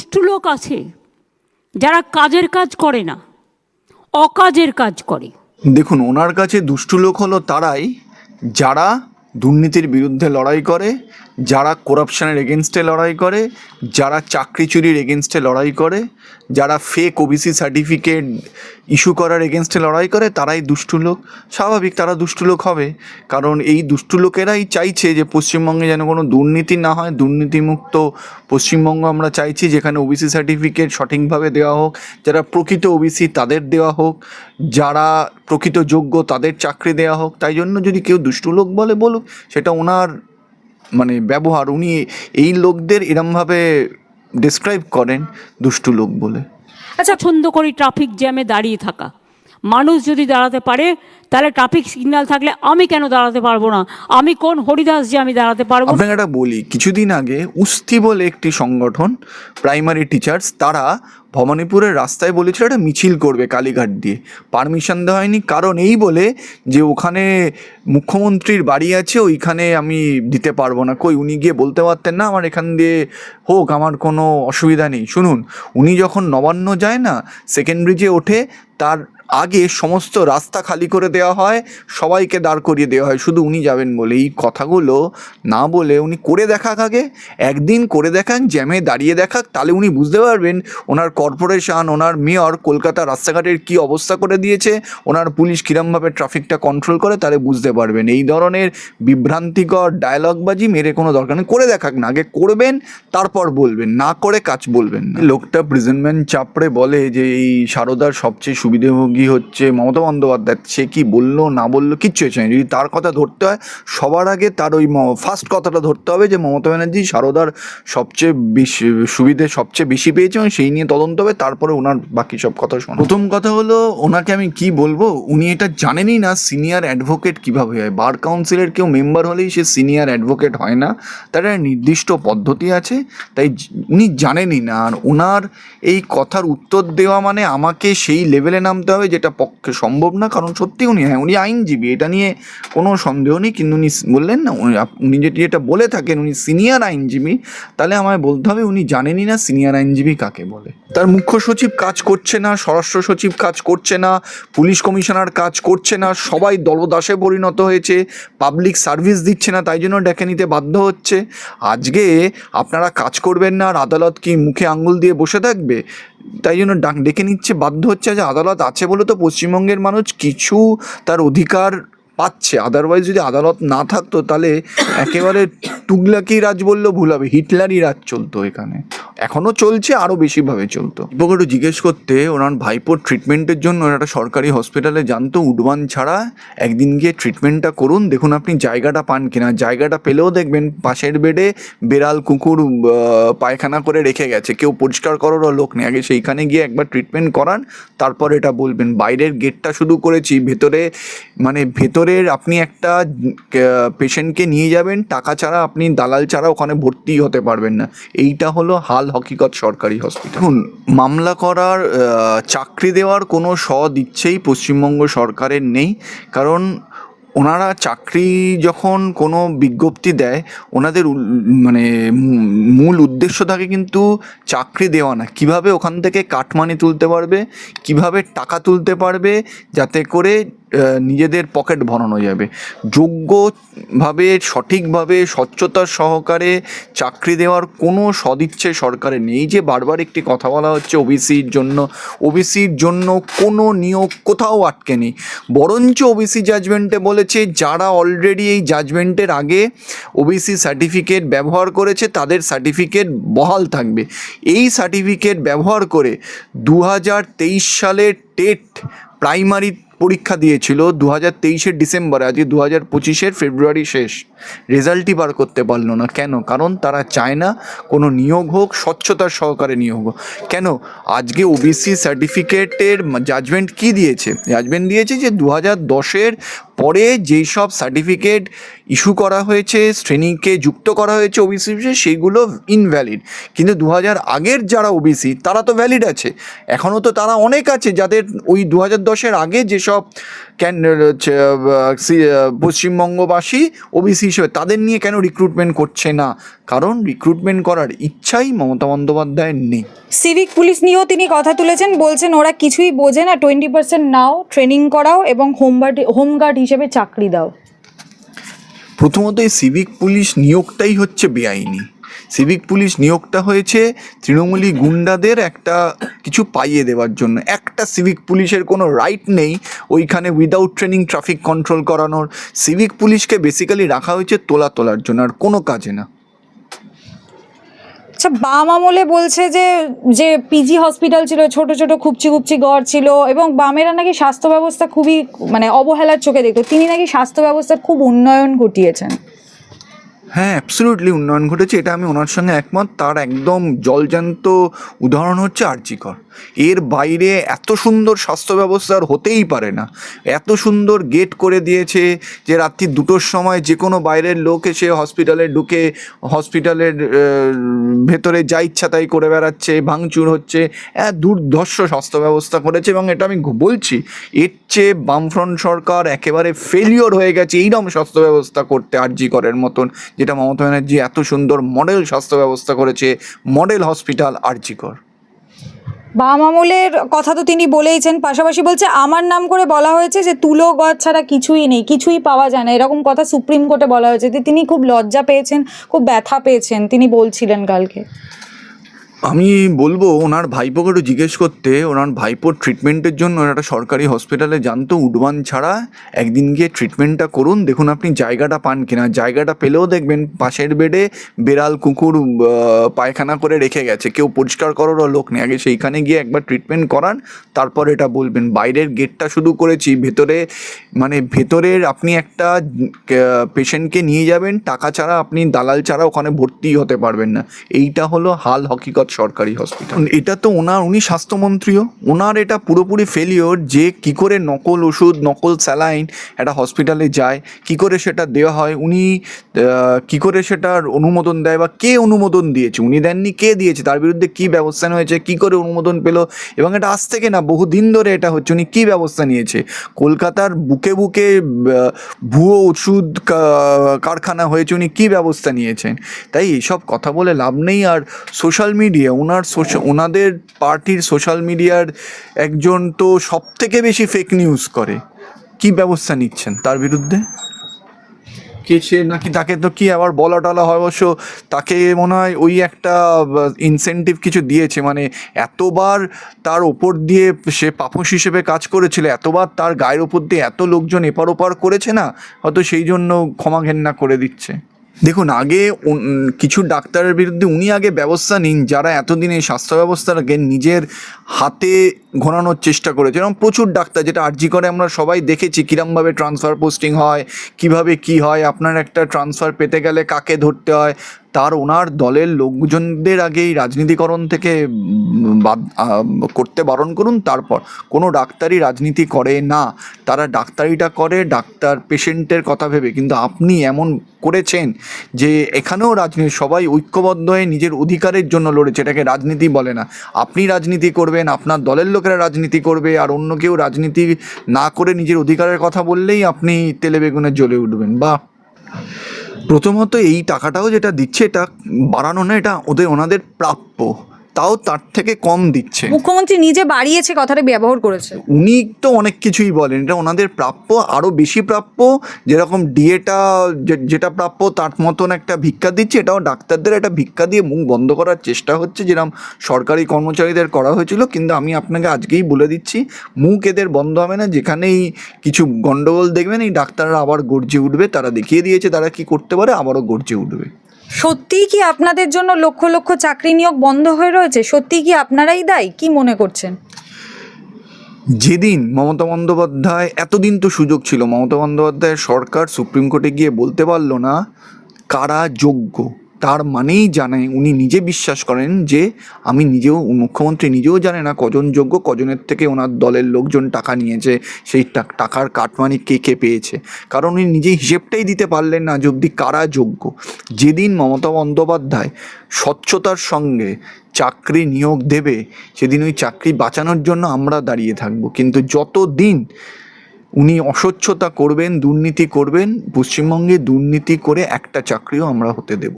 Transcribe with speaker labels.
Speaker 1: দুষ্টু লোক আছে যারা কাজের কাজ করে না, অকাজের কাজ করে।
Speaker 2: দেখুন, ওনার কাছে দুষ্টু লোক হলো তারাই যারা দুর্নীতির বিরুদ্ধে লড়াই করে যারা করাপশনের এগেনস্টে লড়াই করে, যারা চাকরি চুরির এগেনস্টে লড়াই করে, যারা ফেক ওবিসি সার্টিফিকেট ইস্যু করার এগেনস্টে লড়াই করে, তারাই দুষ্টু লোক। স্বাভাবিক তারা দুষ্টু লোক হবে। কারণ এই দুষ্টু লোকেরাই চাইছে যে পশ্চিমবঙ্গে যেন কোনো দুর্নীতি না হয়, দুর্নীতিমুক্ত পশ্চিমবঙ্গ আমরা চাইছি যেখানে ওবিসি সার্টিফিকেট সঠিকভাবে দেওয়া হোক, যারা প্রকৃত ওবিসি তাদের দেওয়া হোক, যারা প্রকৃত যোগ্য তাদের চাকরি দেওয়া হোক। তাই জন্য যদি কেউ দুষ্টু লোক বলে বলুক, সেটা ওনার মানে ব্যবহার উনি এই লোকদের এরমভাবে ডিসক্রাইব করেন দুষ্টু লোক বলে।
Speaker 1: আচ্ছা ছন্দ করি ট্রাফিক জ্যামে দাঁড়িয়ে থাকা। মানুষ যদি দাঁড়াতে পারে, তাহলে ট্রাফিক সিগন্যাল থাকলে আমি কেন দাঁড়াতে পারব না? আমি কোন হরিদাস যে আমি দাঁড়াতে পারব?
Speaker 2: আপনাকে একটা বলি, কিছুদিন আগে উস্তি বলে একটি সংগঠন প্রাইমারি টিচার্স তারা ভবানীপুরের রাস্তায় বলেছিল একটা মিছিল করবে কালীঘাট দিয়ে। পারমিশন দেওয়া হয়নি, কারণ এই বলে যে ওখানে মুখ্যমন্ত্রীর বাড়ি আছে, ওইখানে আমি দিতে পারব না। কই, উনি গিয়ে বলতে পারতেন না, আমার এখান দিয়ে হোক, আমার কোনো অসুবিধা নেই। শুনুন, উনি যখন নবান্ন যায় না সেকেন্ড ব্রিজে ওঠে, তার আগে সমস্ত রাস্তা খালি করে দেওয়া হয়, সবাইকে দাঁড় করিয়ে দেওয়া হয়। শুধু উনি যাবেন বলে। এই কথাগুলো না বলে উনি করে দেখাক আগে। একদিন করে দেখান, জ্যামে দাঁড়িয়ে দেখাক, তাহলে উনি বুঝতে পারবেন ওনার কর্পোরেশন, ওনার মেয়র কলকাতা রাস্তাঘাটের কি অবস্থা করে দিয়েছে, ওনার পুলিশ কীরমভাবে ট্রাফিকটা কন্ট্রোল করে, তাহলে বুঝতে পারবেন। এই ধরনের বিভ্রান্তিকর ডায়লগবাজি মেরে কোনো দরকার নেই। করে দেখাক না, আগে করবেন, তারপর বলবেন। না করে কাজ বলবেন লোকটা প্রেজেন্টমেন্ট চাপড়ে বলে যে, এই সারদার সবচেয়ে সুবিধাভোগী হচ্ছে, মমতা বন্দ্যোপাধ্যায়, সে কি বলল, না বলল, কিচ্ছু হয়েছে না। যদি তার কথা ধরতে হয়, সবার আগে তার ওই ফার্স্ট কথাটা ধরতে হবে যে, মমতা ব্যানার্জি সারদার সবচেয়ে বেশি, সুবিধে সবচেয়ে বেশি পেয়েছে এবং সেই নিয়ে তদন্ত হবে, তারপরে ওনার বাকি সব কথা শোনা প্রথম কথা হলো, ওনাকে আমি কি বলব, উনি এটা জানেনই না সিনিয়র অ্যাডভোকেট কীভাবে হয়। বার কাউন্সিলের কেউ মেম্বার হলেই সে সিনিয়র অ্যাডভোকেট হয় না। তার একটা নির্দিষ্ট পদ্ধতি আছে, তাই উনি জানেনই না। আর ওনার এই কথার উত্তর দেওয়া মানে আমাকে সেই লেভেলে নামতে হবে যেটা পক্ষে সম্ভব না, কারণ সত্যি উনি হ্যাঁ উনি আইনজীবী, এটা নিয়ে কোনো সন্দেহ নেই। কিন্তু উনি বললেন না, উনি যেটি যেটা বলে থাকেন, উনি সিনিয়র আইনজীবী, তাহলে আমায় বলতে হবে উনি জানেনই না সিনিয়র আইনজীবী কাকে বলে। তার মুখ্য সচিব কাজ করছে না, স্বরাষ্ট্র সচিব কাজ করছে না, পুলিশ কমিশনার কাজ করছে না, সবাই দলদাসে পরিণত হয়েছে, পাবলিক সার্ভিস দিচ্ছে না, তাই জন্য ডেকে নিতে বাধ্য হচ্ছে। আজকে আপনারা কাজ করবেন না, আর আদালত কি মুখে আঙ্গুল দিয়ে বসে থাকবে? তাই জন্য ডাক ডেকে নিচ্ছে, বাধ্য হচ্ছে যে আদালত আছে বলে তো পশ্চিমবঙ্গের মানুষ কিছু তার অধিকার পাচ্ছে। আদারওয়াইজ যদি আদালত না থাকতো তাহলে একেবারে টুগলাকি রাজ বললেও ভুল হবে। হিটলারই রাজ চলতো এখানে। এখনও চলছে, আরও বেশিভাবে চলতো। দীপক একটু জিজ্ঞেস করতে, ওনার ভাইপোর ট্রিটমেন্টের জন্য একটা সরকারি হসপিটালে জানতো উডবান ছাড়া। একদিন গিয়ে ট্রিটমেন্টটা করুন, দেখুন আপনি জায়গাটা পান কিনা। জায়গাটা পেলেও দেখবেন, পাশের বেডে বেড়াল, কুকুর পায়খানা করে রেখে গেছে। কেউ পরিষ্কার করারও লোক নেই। আগে সেইখানে গিয়ে একবার ট্রিটমেন্ট করান, তারপর এটা বলবেন। বাইরের গেটটা শুধু করেছি, ভেতরে মানে ভেতরের আপনি একটা পেশেন্টকে নিয়ে যাবেন, টাকা ছাড়া আপনি দালাল ছাড়া ওখানে ভর্তি হতে পারবেন না। এইটা হলো হাল হকিকত সরকারি হসপিটাল মামলা করার চাকরি দেওয়ার কোনো সদ ইচ্ছেই পশ্চিমবঙ্গ সরকারের নেই। কারণ ওনারা চাকরি যখন কোনো বিজ্ঞপ্তি দেয়, ওনাদের মানে মূল উদ্দেশ্য থাকে কিন্তু চাকরি দেওয়া না। কীভাবে ওখান থেকে কাটমানি তুলতে পারবে, কীভাবে টাকা তুলতে পারবে, যাতে করে নিজেদের পকেট ভরানো যাবে। যোগ্যভাবে, সঠিকভাবে, স্বচ্ছতার সহকারে চাকরি দেওয়ার কোনো সদিচ্ছে সরকারের নেই। যে বারবার একটি কথা বলা হচ্ছে ওবিসির জন্য ওবিসির জন্য কোনো নিয়োগ কোথাও আটকে নেই। বরঞ্চ ওবিসি জাজমেন্টে বলেছে, যারা অলরেডি এই জাজমেন্টের আগে ওবিসি সার্টিফিকেট ব্যবহার করেছে, তাদের সার্টিফিকেট বহাল থাকবে। এই সার্টিফিকেট ব্যবহার করে দু হাজার তেইশ সালের টেট প্রাইমারি পরীক্ষা দিয়েছিল দু হাজার তেইশের ডিসেম্বরে, আজকে দু হাজার পঁচিশের ফেব্রুয়ারি শেষ। রেজাল্টই বার করতে পারল না। কেন? কারণ তারা চায় না কোনো নিয়োগ হোক, স্বচ্ছতার সহকারে নিয়োগ হোক। কেন? আজকে ওবিসি সার্টিফিকেটের জাজমেন্ট কি দিয়েছে? জাজমেন্ট দিয়েছে যে দু হাজার দশের পরে যেই সব সার্টিফিকেট ইস্যু করা হয়েছে শ্রেণীকে যুক্ত করা হয়েছে ওবিসি সেইগুলো ইনভ্যালিড কিন্তু দু হাজার আগের যারা ওবিসি তারা তো ভ্যালিড আছে। এখনও তো তারা অনেক আছে যাদের ওই দু হাজার দশের আগে যেসব আহ, পশ্চিমবঙ্গবাসী ওবিসি হিসেবে তাদের নিয়ে কেন রিক্রুটমেন্ট করছে না? কারণ রিক্রুটমেন্ট করার ইচ্ছাই মমতা বন্দ্যোপাধ্যায়ের নেই।
Speaker 3: সিভিক পুলিশ নিয়েও তিনি কথা তুলেছেন বলছেন ওরা কিছুই বোঝে না টোয়েন্টি পার্সেন্ট নাও ট্রেনিং করাও এবং হোমগার্ড হোমগার্ড হিসেবে চাকরি দাও।
Speaker 2: প্রথমত এই সিভিক পুলিশ নিয়োগটাই হচ্ছে বেআইনি। সিভিক পুলিশ নিয়োগটা হয়েছে। তৃণমূলী গুন্ডাদের একটা কিছু পাইয়ে দেওয়ার জন্য। একটা সিভিক পুলিশের কোনো রাইট নেই ওইখানে উইদাউট ট্রেনিং ট্রাফিক কন্ট্রোল করানোর। সিভিক পুলিশকে বেসিক্যালি রাখা হয়েছে তোলা তোলার জন্য, আর কোনো কাজে না।
Speaker 3: আচ্ছা বাম আমলে বলছে যে যে পিজি হসপিটাল ছিল, ছোট ছোট খুপচি খুপচি গড় ছিল, এবং বামেরা নাকি স্বাস্থ্য ব্যবস্থা খুবই মানে অবহেলার চোখে দেখতো। তিনি নাকি স্বাস্থ্য ব্যবস্থার খুব উন্নয়ন ঘটিয়েছেন।
Speaker 2: হ্যাঁ অ্যাবসলিউটলি উন্নয়ন ঘটেছে, এটা আমি ওনার সঙ্গে একমত। তার একদম জলজান্ত উদাহরণ হচ্ছে আর্জিকর। এর বাইরে এত সুন্দর স্বাস্থ্য ব্যবস্থা আর হতেই পারে না। এত সুন্দর গেট করে দিয়েছে যে রাত্রি দুটোর সময় যে কোনো বাইরের লোক এসে হসপিটালে ঢুকে হসপিটালের ভেতরে যা ইচ্ছা তাই করে বেড়াচ্ছে, ভাঙচুর হচ্ছে। দুর্ধর্ষ স্বাস্থ্য ব্যবস্থা করেছে এবং এটা আমি বলছি, এর চেয়ে বামফ্রন্ট সরকার একেবারে ফেলিওর হয়ে গেছে এইরকম স্বাস্থ্য ব্যবস্থা করতে আরজি করের মতন। যেটা মমতা ব্যানার্জি এত সুন্দর মডেল স্বাস্থ্য ব্যবস্থা করেছে, মডেল হসপিটাল আর্জিকর
Speaker 3: বাম আমলের কথা তো তিনি বলেইছেন, পাশাপাশি বলছে, আমার নাম করে বলা হয়েছে যে তুলো গছ ছাড়া কিছুই নেই, কিছুই পাওয়া যায় না। এরকম কথা সুপ্রিম কোর্টে বলা হয়েছে। তিনি খুব লজ্জা পেয়েছেন, খুব ব্যথা পেয়েছেন, তিনি বলছিলেন কালকে।
Speaker 2: আমি বলব, ওনার ভাইপোকে একটু জিজ্ঞেস করতে, ওনার ভাইপোর ট্রিটমেন্টের জন্য একটা সরকারি হসপিটালে জানতো উডবান ছাড়া। একদিন গিয়ে ট্রিটমেন্টটা করুন, দেখুন আপনি জায়গাটা পান কিনা। জায়গাটা পেলেও দেখবেন পাশের বেডে বেড়াল, কুকুর পায়খানা করে রেখে গেছে। কেউ পরিষ্কার করারও লোক নেই। আগে সেইখানে গিয়ে একবার ট্রিটমেন্ট করান, তারপর এটা বলবেন। বাইরের গেটটা শুধু করেছি, ভেতরে মানে ভেতরের আপনি একটা পেশেন্টকে নিয়ে যাবেন, টাকা ছাড়া আপনি দালাল ছাড়া ওখানে ভর্তি হতে পারবেন না। এইটা হলো হাল হকিকত। সরকারি হসপিটাল এটা তো ওনার, উনি স্বাস্থ্যমন্ত্রীও। ওনার এটা পুরোপুরি ফেলিওর যে কি করে নকল ওষুধ, নকল স্যালাইন একটা হসপিটালে যায়, কি করে সেটা দেওয়া হয়, উনি কি করে সেটার অনুমোদন দেয় বা কে অনুমোদন দিয়েছে? উনি দেননি, কে দিয়েছে? তার বিরুদ্ধে কি ব্যবস্থা হয়েছে কি করে অনুমোদন পেল? এবং এটা আজ থেকে না, বহুদিন ধরে এটা হচ্ছে, উনি কী ব্যবস্থা নিয়েছে? কলকাতার বুকে বুকে ভুয়ো ওষুধ কারখানা হয়েছে, উনি কী ব্যবস্থা নিয়েছেন? তাই এইসব কথা বলে লাভ নেই, আর সোশ্যাল মিডিয়া ওনার সোশ্যাল ওনাদের পার্টির সোশ্যাল মিডিয়ার একজন তো সব থেকে বেশি ফেক নিউজ করে। কি ব্যবস্থা নিচ্ছেন তার বিরুদ্ধে? কে সে নাকি তাকে তো কি আবার বলা টলা হয় অবশ্য, তাকে মনে হয় ওই একটা ইনসেন্টিভ কিছু দিয়েছে। মানে এতবার তার ওপর দিয়ে সে পাপস হিসেবে কাজ করেছিল, এতবার তার গায়ের ওপর দিয়ে এত লোকজন এপার ওপার করেছে না, হয়তো সেই জন্য ক্ষমা ঘেন্না করে দিচ্ছে। দেখুন, আগে কিছু ডাক্তারের বিরুদ্ধে উনি আগে ব্যবস্থা নিন যারা এতদিন এই স্বাস্থ্য ব্যবস্থাটাকে নিজের হাতে ঘোরানোর চেষ্টা করেছে। এরকম প্রচুর ডাক্তার যেটা আর্জি করে আমরা সবাই দেখেছি, কীরমভাবে ট্রান্সফার পোস্টিং হয়, কীভাবে কি হয়, আপনার একটা ট্রান্সফার পেতে গেলে কাকে ধরতে হয় তার ওনার দলের লোকজনদের আগেই রাজনীতিকরণ থেকে বাদ করতে বারণ করুন, তারপর কোনো ডাক্তারই রাজনীতি করে না। তারা ডাক্তারিটা করে, ডাক্তার পেশেন্টের কথা ভেবে। কিন্তু আপনি এমন করেছেন যে এখানেও রাজনীতি, সবাই ঐক্যবদ্ধ হয়ে নিজের অধিকারের জন্য লড়েছে। এটাকে রাজনীতি বলে না। আপনি রাজনীতি করবেন, আপনার দলের লোকেরা রাজনীতি করবে, আর অন্য কেউ রাজনীতি না করে নিজের অধিকারের কথা বললেই আপনি তেলে বেগুনে জ্বলে উঠবেন। বা প্রথমত এই টাকাটাও যেটা দিচ্ছে এটা বাড়ানো না এটা ওদের ওনাদের প্রাপ্য। তাও তার থেকে কম দিচ্ছে।
Speaker 3: মুখ্যমন্ত্রী নিজে বাড়িয়েছে কথাটা ব্যবহার করেছে।
Speaker 2: উনি তো অনেক কিছুই বলেন এটা ওনাদের প্রাপ্য আরও বেশি প্রাপ্য যেরকম ডিএটা যেটা প্রাপ্য তার মতন একটা ভিক্ষা দিচ্ছে এটাও ডাক্তারদের একটা ভিক্ষা দিয়ে মুখ বন্ধ করার চেষ্টা হচ্ছে যেরকম সরকারি কর্মচারীদের করা হয়েছিল কিন্তু আমি আপনাকে আজকেই বলে দিচ্ছি মুখ এদের বন্ধ হবে না যেখানেই কিছু গন্ডগোল দেখবেন এই ডাক্তাররা আবার গর্জে উঠবে তারা দেখিয়ে দিয়েছে তারা কি করতে পারে আবারও গর্জে উঠবে।
Speaker 3: সত্যিই কি আপনাদের জন্য লক্ষ লক্ষ চাকরি নিয়োগ বন্ধ হয়ে রয়েছে? সত্যিই কি আপনারাই দায়ী? কি মনে করছেন?
Speaker 2: যেদিন মমতা বন্দ্যোপাধ্যায়, এতদিন তো সুযোগ ছিল। মমতা বন্দ্যোপাধ্যায়ের সরকার সুপ্রিম কোর্টে গিয়ে বলতে পারল না কারা যোগ্য। তার মানেই জানে, উনি নিজে বিশ্বাস করেন যে আমি নিজেও, মুখ্যমন্ত্রী নিজেও জানে না কজন যোগ্য, কজনের থেকে ওনার দলের লোকজন টাকা নিয়েছে, সেই টাকার কাটমানি কে কে পেয়েছে। কারণ উনি নিজেই হিসেবটাই দিতে পারলেন না যে অব্দি কারা যোগ্য। যেদিন মমতা বন্দ্যোপাধ্যায় স্বচ্ছতার সঙ্গে চাকরি নিয়োগ দেবে, সেদিন ওই চাকরি বাঁচানোর জন্য আমরা দাঁড়িয়ে থাকব। কিন্তু যত দিন উনি অস্বচ্ছতা করবেন, দুর্নীতি করবেন, পশ্চিমবঙ্গে দুর্নীতি করে একটা চাকরিও আমরা হতে দেব।